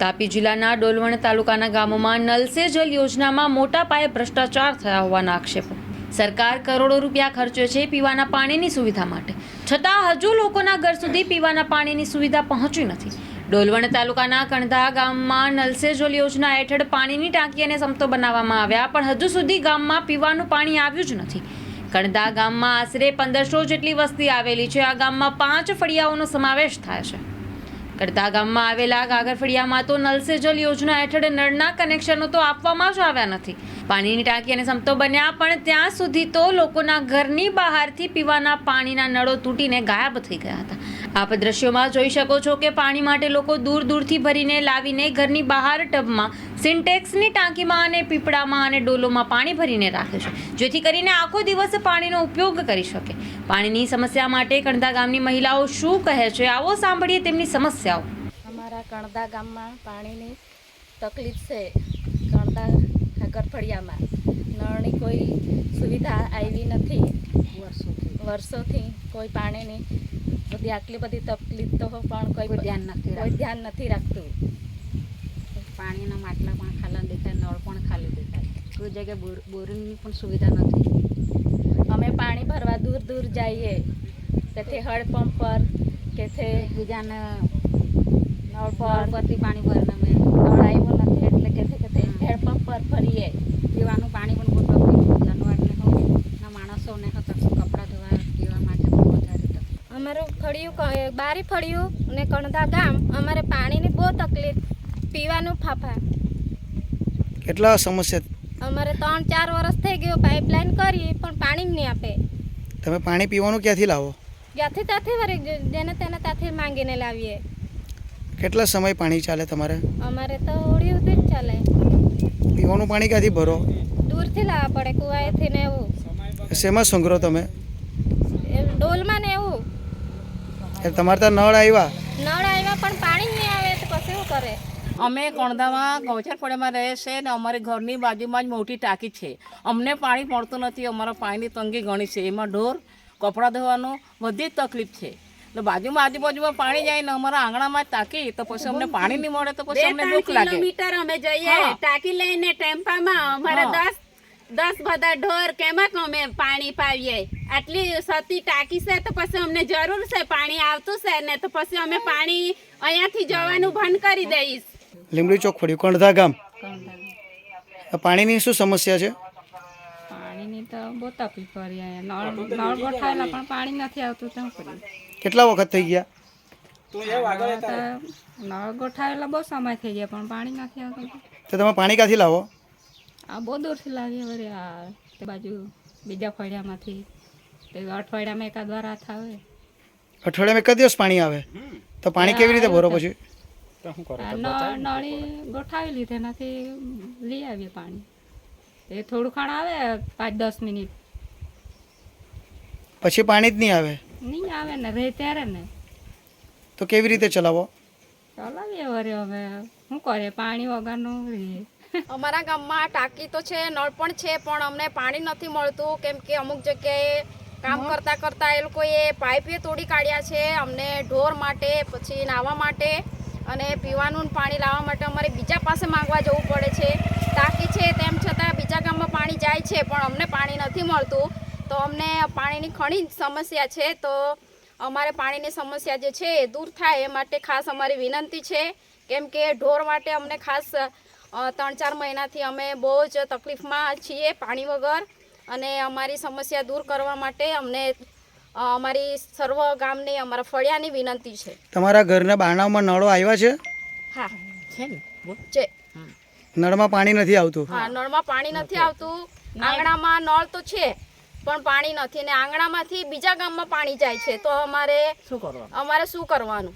તાપી જિલ્લાના ડોલવણ તાલુકાના ગામોમાં નલ સે જલ યોજનામાં મોટા પાયે ભ્રષ્ટાચાર થયા હોવાના આક્ષેપો. સરકાર કરોડો રૂપિયા ખર્ચે છે પીવાના પાણીની સુવિધા માટે. છતાં હજુ લોકોના ઘર સુધી પીવાના પાણીની સુવિધા પહોંચી નથી. ડોલવણ તાલુકાના કણધા ગામમાં નલ સે યોજના હેઠળ પાણીની ટાંકી અને સમતો બનાવવામાં આવ્યા, પણ હજુ સુધી ગામમાં પીવાનું પાણી આવ્યું જ નથી. કણધા ગામમાં આશરે પંદરસો જેટલી વસ્તી આવેલી છે. આ ગામમાં પાંચ ફળિયાઓનો સમાવેશ થાય છે. કડતા ગામમાં આવેલા ગાગરફળિયામાં તો નલ સે જલ યોજના હેઠળ નળના કનેક્શનો તો આપવામાં જ આવ્યા નથી. પાણીની ટાંકી અને સમતો બન્યા, પણ ત્યાં સુધી તો લોકોના ઘરની બહારથી પીવાના પાણીના નળો તૂટીને ગાયબ થઈ ગયા હતા. આપ દ્રશ્યોમાં જોઈ શકો છો કે પાણી માટે લોકો દૂર દૂરથી ભરીને લાવીને ઘરની બહાર ટબમાં સિન્ટેક્સની ટાંકીમાં અને પીપળામાં અને ડોલોમાં પાણી ભરીને રાખે છે જેથી કરીને આખો દિવસ પાણીનો ઉપયોગ કરી શકે. પાણીની સમસ્યા માટે કણધા ગામની મહિલાઓ શું કહે છે આવો સાંભળીએ તેમની સમસ્યાઓ. અમારા કણધા ગામમાં પાણીની તકલીફ છે કણધા ગરફળિયામાં નળની કોઈ સુવિધા આવી નથી. વર્ષોથી કોઈ પાણીની બધી આટલી બધી તકલીફ તો પણ કોઈ ધ્યાન નથી કોઈ ધ્યાન નથી રાખતું. પાણીના માટલા પણ ખાલા દેખાય નળ પણ ખાલી દેખાય. કોઈ જગ્યાએ બોર બોરિંગની પણ સુવિધા નથી. અમે પાણી ભરવા દૂર દૂર જઈએ. તેથી હડપંપ પર કેથી બીજાને નળ પર. પરથી પાણી ભરીને અમે નળ આવ્યો નથી એટલે કેથી કેથી હેડપંપ પર ફરીએ પીવાનું પાણી પણ બહુ તકલીફ જાનવરને હોય ના માણસોને હોય તો કપડાં ધોવા પીવા માટે પણ વધારે તકલીફ અમારું ફળિયું બારી ફળિયું ને કણધા ગામ અમારે પાણીની બહુ તકલીફ પીવાનું ફાફા. કેટલા સમસ્યા? અમારે ત્રણ ચાર વર્ષ થઈ ગયું પાઇપલાઇન કરી પણ પાણી જ નહીં આપે. તમે પાણી પીવાનું ક્યાંથી લાવો? જ્યાંથી ત્યાંથી વળી જેને તેને ત્યાંથી માંગીને લાવીએ. કેટલા સમય પાણી ચાલે તમારે? અમારે તો હોળી સુધી જ ચાલે. પીવાનું પાણી ક્યાંથી ભરો? દૂરથી લાવવા પડે કુવાએથી ને એવું. શેમાં સંગ્રહ તમે એ ડોલમાં ને એવું એ તમારે ત્યાં નળ આવ્યા? નળ આવ્યા પણ પાણી નહીં આવે તો પછી શું કરે? અમે કોણધામાં ગૌચરપોળામાં રહે છે ને અમારી ઘરની બાજુમાં જ મોટી ટાંકી છે. અમને પાણી મળતું નથી અમારા પાણીની તંગી ઘણી છે. એમાં ઢોર કપડાં ધોવાનું બધી જ તકલીફ છે. તો બાજુમાં આજુબાજુમાં પાણી જાય ને અમારા આંગણામાં જ ટાંકી તો પછી અમને પાણી નહીં મળે તો પછી અમને દુઃખ લાગે. કિલોમીટર અમે જઈએ ટાંકી લઈને ટેમ્પામાં. અમારે. દસ દસ બધા ઢોર કેમાં અમે પાણી પાવીએ? આટલી સતી ટાંકી છે તો પછી અમને જરૂર છે પાણી આવતું છે ને તો પછી અમે પાણી અહીંયાથી જવાનું બંધ કરી દઈશ. લીમડી ચોક ફળ્યું કણધા ગામ. પાણીની શું સમસ્યા છે? પાણીની તો બહુ તકલીફ પડી નળ નળ ગોઠાયેલા પણ પાણી નથી આવતું તો શું કરીએ કેટલા વખત થઈ ગયા? નળ ગોઠાવેલા બહુ સમય થઈ ગયા પણ પાણી નથી આવતું. તો તમે પાણી ક્યાંથી લાવો? આ બહુ દૂરથી લાગે વળી આ તે બાજુ બીજા ફળિયામાંથી. તે અઠવાડિયામાં એકાદ વાર હાથ આવે. અઠવાડિયામાં એક દિવસ પાણી આવે? તો પાણી કેવી રીતે ભરો પછી? આ નળ નળી એનાથી તેનાથી લઈ આવીએ પાણી. એ થોડું ખાણ આવે પાંચ દસ મિનિટ. પછી પાણી જ નહીં આવે? નહીં આવે ને રહે ત્યારે ને. તો કેવી રીતે ચલાવો? ચલાવીએ વરે હવે. શું કરે? પાણી વગરનું રહીએ અમારા ગામમાં ટાંકી તો છે નળ પણ છે પણ અમને પાણી નથી મળતું. કેમ કે અમુક જગ્યાએ કામ કરતા કરતા એ લોકોએ પાઇપે તોડી કાઢ્યા છે અમને ઢોર માટે પછી નાહવા માટે અને પીવાનું પાણી લાવવા માટે અમારે બીજા પાસે માંગવા જવું પડે છે. ટાંકી છે તેમ છતાં બીજા ગામમાં પાણી જાય છે પણ અમને પાણી નથી મળતું. તો અમને પાણીની ઘણી સમસ્યા છે. તો અમારે પાણીની સમસ્યા જે છે એ દૂર થાય એ માટે ખાસ અમારી વિનંતી છે. કેમ કે ઢોર માટે અમને ખાસ ત્રણ ચાર મહિનાથી અમે બહુ જ તકલીફમાં છીએ પાણી વગર અને અમારી સમસ્યા દૂર કરવા માટે અમને અમારી સર્વ ગામની અમારા ફળિયાની વિનંતી છે. તમારા ઘરના બારણામાં નળો આવ્યા છે? હા. છે ને. છે. નળમાં પાણી નથી આવતું? હા નળમાં પાણી નથી આવતું. આંગણામાં નળ તો છે પણ પાણી નથી. ને આંગણામાંથી બીજા ગામમાં પાણી જાય છે. તો અમારે શું કરવાનું? અમારે શું કરવાનું?